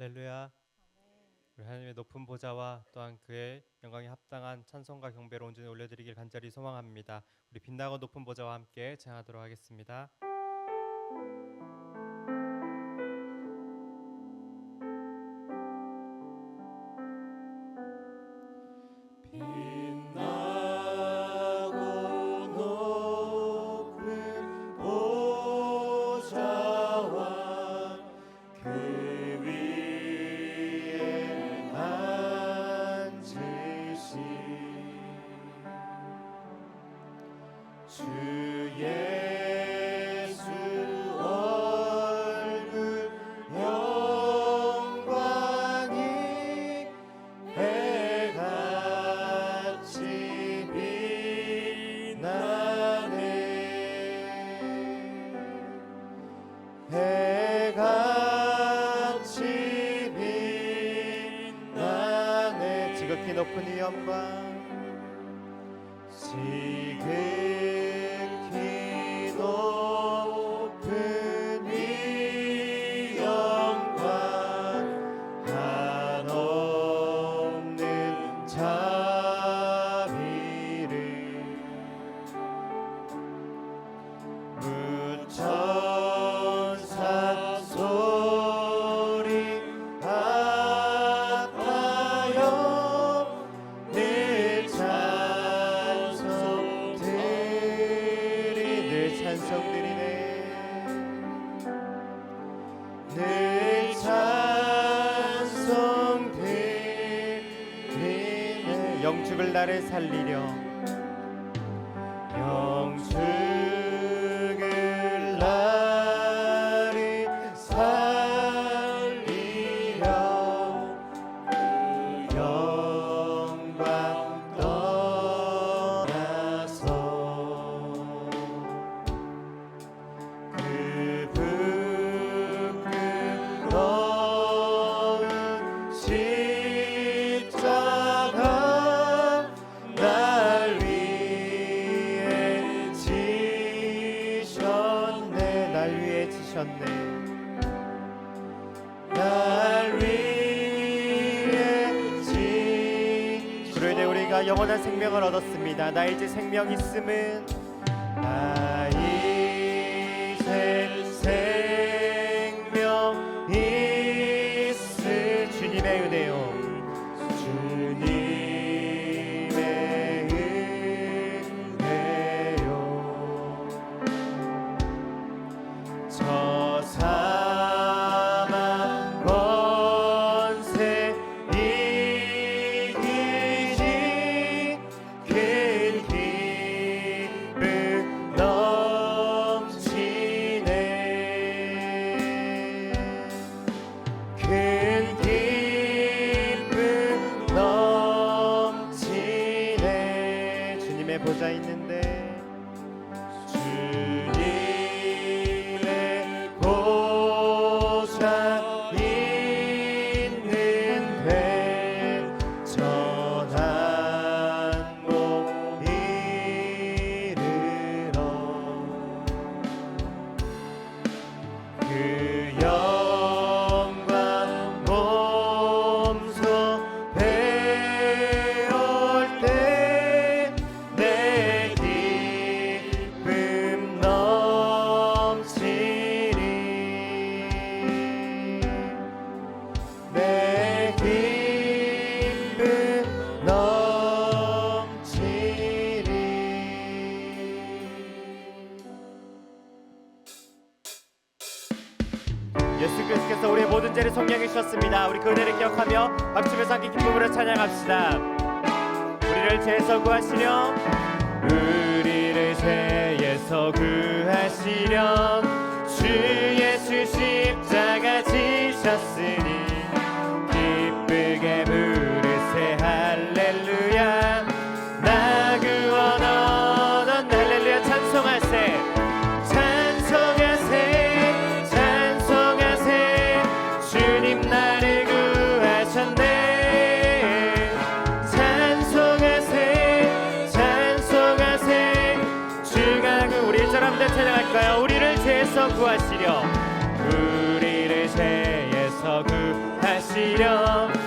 할렐루야. 우리 하나님의 높은 보좌와 또한 그의 영광에 합당한 찬송과 경배를 온전히 올려드리길 간절히 소망합니다. 우리 빛나고 높은 보좌와 함께 찬양하도록 하겠습니다. 지극히 영축을 나를 살리려 생명을 얻었습니다. 나 이제 생명 있음은 나 이제 생명 있을 주님의 은혜요 예수 그리스도께서 우리의 모든 죄를 속량해 주셨습니다. 우리 그 은혜를 기억하며 박수면서 함께 기쁨으로 찬양합시다. 우리를 죄에서 구하시려 우리를 죄에서 구하시려 주 예수 십자가 지셨으니 기 하시려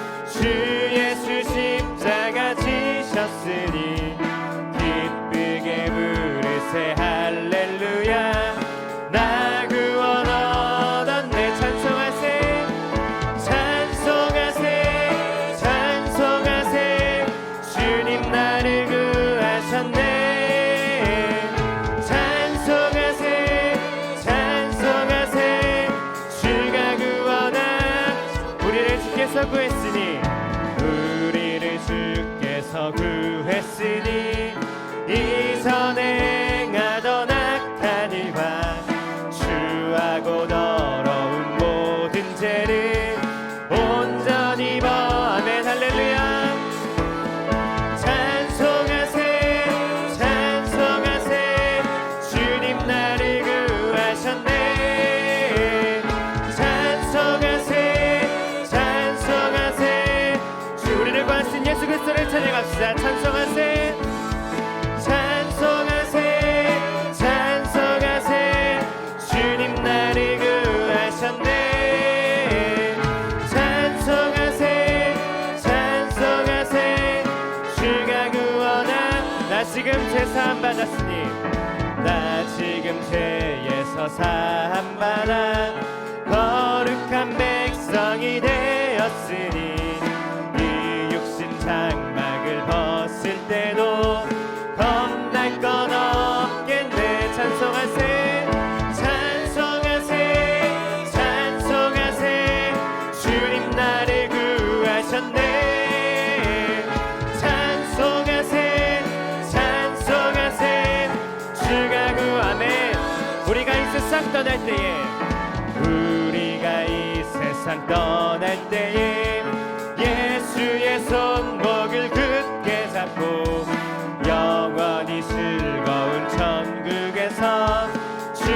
Mr. Gracie. 산 받았으니 나 지금 죄에서 산 받아 거룩한 백성이 되었으니 떠날 때에 우리가 이 세상 떠날 때에 예수의 손목을 굳게 잡고 영원히 즐거운 천국에서 주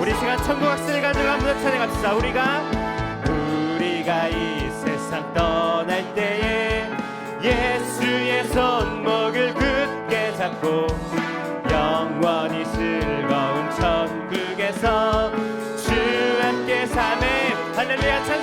우리 시간 천국 학생을 가지고 한번 찬양합시다. 우리가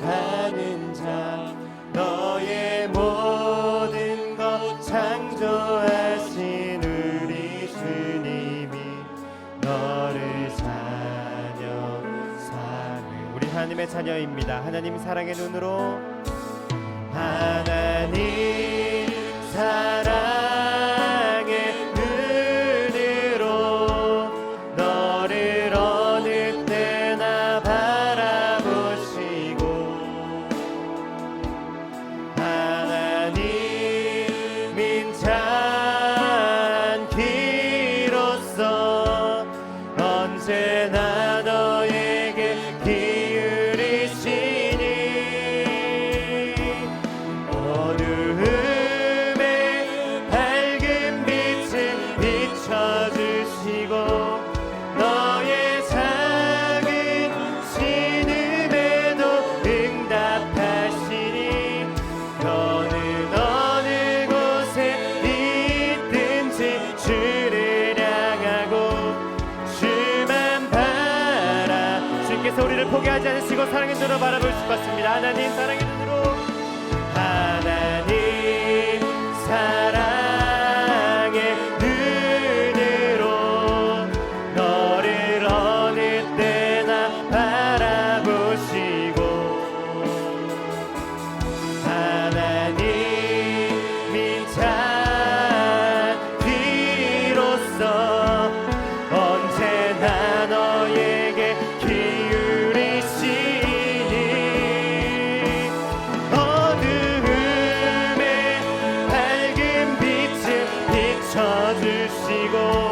가는 자 너의 모든 것 창조하신 우리 주님이 너를 자녀 삼을 우리 하나님의 자녀입니다. 하나님 사랑의 눈으로 포기하지 않으시고 사랑의 눈으로 바라볼 수 있습니다. 하나님 사랑의 쓰시고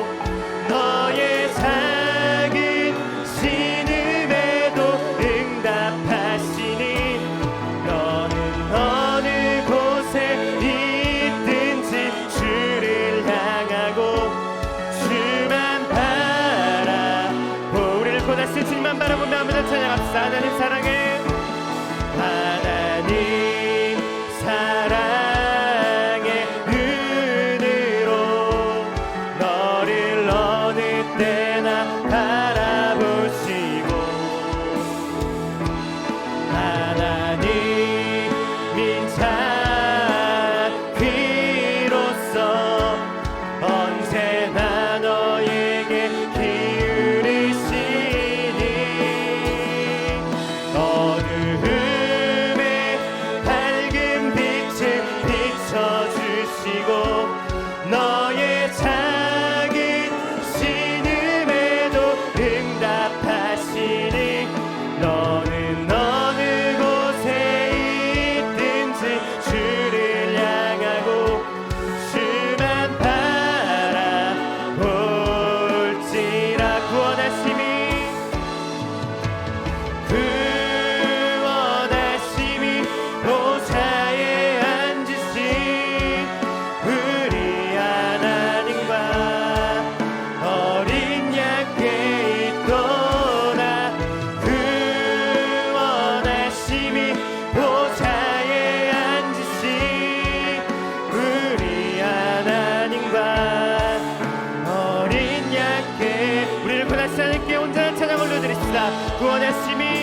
있습니다. 구원의 힘이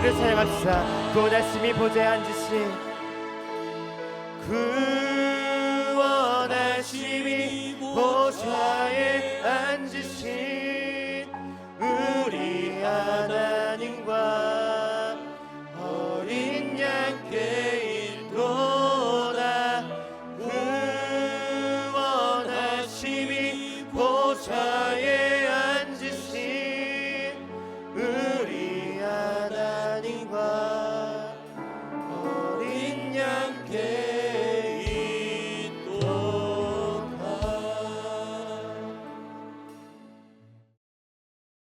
예수를 사랑합시다. 곧아심이 보좌 앉으신